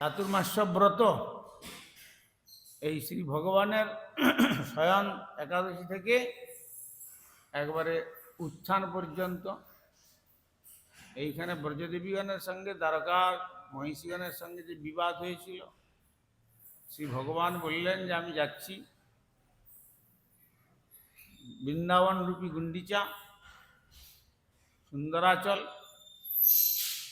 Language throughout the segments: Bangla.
চাতুর্মাস্য ব্রত। এই শ্রী ভগবানের স্বয়ং একাদশী থেকে একবারে উত্থান পর্যন্ত। এইখানে ব্রজদেবীগণের সঙ্গে, দ্বারকার মহিষীগণের সঙ্গে যে বিবাদ হয়েছিল, শ্রী ভগবান বললেন যে, আমি যাচ্ছি। বৃন্দাবন রূপী গুন্ডিচা সুন্দরাচল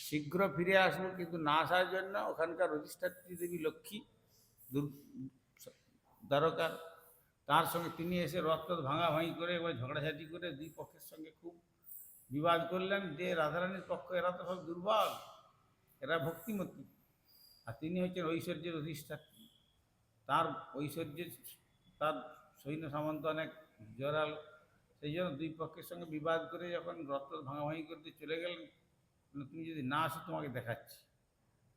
শীঘ্র ফিরে আসব কিন্তু না আসার জন্য ওখানকার অধিষ্ঠাত্রী দেবী লক্ষ্মী দ্বারকার, তার সঙ্গে তিনি এসে রক্ত ভাঙাভাঙি করে এবার ঝগড়াঝাটি করে দুই পক্ষের সঙ্গে খুব বিবাদ করলেন যে রাধারানীর পক্ষ, এরা তো সব দুর্বল, এরা ভক্তিমতী। আর তিনি হচ্ছেন ঐশ্বর্যের অধিষ্ঠাত্রী তার ঐশ্বর্যের তার সৈন্য সামন্ত অনেক জোরাল। সেই জন্য দুই পক্ষের সঙ্গে বিবাদ করে যখন রক্ত ভাঙাভাঙি করতে চলে গেলেন তুমি যদি না আসো, তোমাকে দেখাচ্ছি।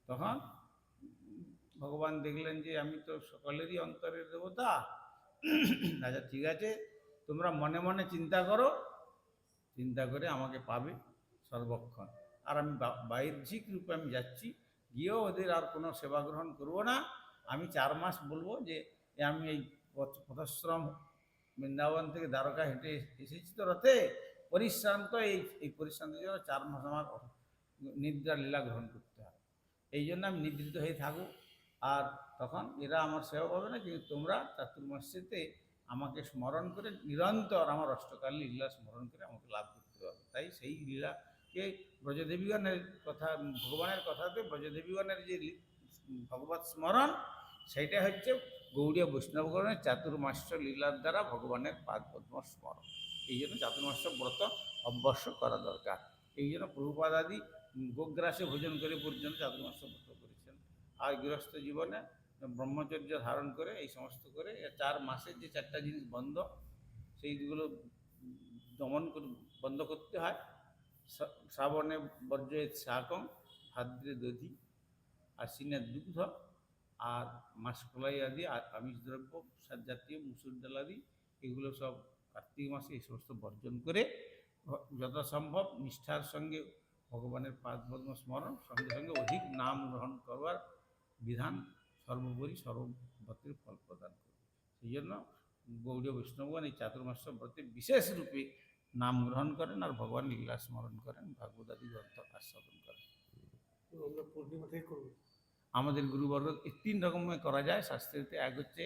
তখন ভগবান দেখলেন যে, আমি তো সকলেরই অন্তরের দেবতা। আচ্ছা ঠিক আছে, তোমরা মনে মনে চিন্তা করো। চিন্তা করে আমাকে পাবে সর্বক্ষণ। আর আমি বাহ্যিক রূপে আমি যাচ্ছি। গিয়েও ওদের আর কোনো সেবা গ্রহণ করব না। আমি চার মাস বলব যে আমি এই পথ- পথশ্রম বৃন্দাবন থেকে দ্বারকা হেঁটে এসেছি তো রথে। পরিশ্রান্ত এই এই পরিশ্রান্তের জন্য চার মাস আমার নিদ্রা, লীলা গ্রহণ করতে হয় এই জন্য আমি নিদ্রিত হয়ে থাকব। আর তখন এরা আমার সেবা পাবে না, কিন্তু তোমরা চাতুর্মাস্যেতে আমাকে স্মরণ করে নিরন্তর আমার অষ্টকাল লীলা স্মরণ করে আমাকে লাভ করতে হবে। তাই সেই লীলাকে ব্রজদেবীগণের কথা, ভগবানের কথাতে ব্রজদেবীগণের যে ভগবত স্মরণ, সেইটা হচ্ছে গৌড়ীয় বৈষ্ণবগণের চাতুর্মাস্য লীলার দ্বারা ভগবানের পাদ পদ্ম স্মরণ। এই জন্য চাতুর্মাস্য ব্রত অভ্যস্য করা দরকার। এই জন্য প্রভুপাদ গোগ্রাসে ভোজন করে পর্যন্ত চাতুর্মাস্য ব্রত করেছেন। আর গৃহস্থ জীবনে ব্রহ্মচর্য ধারণ করে এই সমস্ত করে চার মাসের যে চারটা জিনিস বন্ধ, সেইগুলো দমন বন্ধ করতে হয়। শ্রাবণে বর্জ্যের শাকম, ভাদ্রে দধি, আর আশ্বিনের দুগ্ধ, আর মাসকলাই আদি, আর আমিষ দ্রব্য সার জাতীয় মুসুর ডাল আদি, এগুলো সব কার্তিক মাসে এই সমস্ত বর্জন করে যথাসম্ভব নিষ্ঠার সঙ্গে ভগবানের পাদ পদ্ম স্মরণ সঙ্গে সঙ্গে অধিক নাম গ্রহণ করবার বিধান সর্বোপরি সর্বব্রতের ফল প্রদান করবে। সেই জন্য গৌড়ীয় বৈষ্ণবগণ এই চাতুর্মাস্য ব্রতে বিশেষ রূপে নাম গ্রহণ করেন আর ভগবান লীলা স্মরণ করেন ভাগবতাদি গ্রন্থ আস্বাদন করেন। পূর্ণিমা থেকে আমাদের গুরুবর্গ এই তিন রকমের করা যায় শাস্ত্রীতে এক হচ্ছে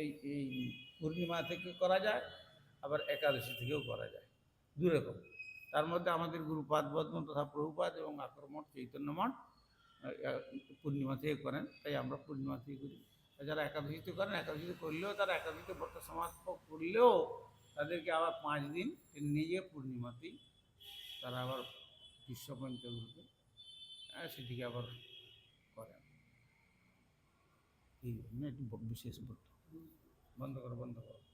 এই এই পূর্ণিমা থেকে করা যায় আবার একাদশী থেকেও করা যায়। দু রকম তার মধ্যে আমাদের গুরুপাদ বর্ধন তথা প্রভুপাদ এবং আক্রমণ চৈতন্য মঠ আহ, আহ, পূর্ণিমা থেকে করেন তাই আমরা পূর্ণিমা থেকে করি। যারা একাদশীতে করেন একাদশীতে করলেও তারা একাদশীতে ব্রত সমাপ্ত করলেও তাদেরকে আবার পাঁচ দিন নিজে পূর্ণিমাতেই তারা আবার বিশ্ব পঞ্চগ্রুপে সেটিকে আবার করেন। এই জন্য একটি বিশেষ ব্রত। বন্ধ করো বন্ধ করো।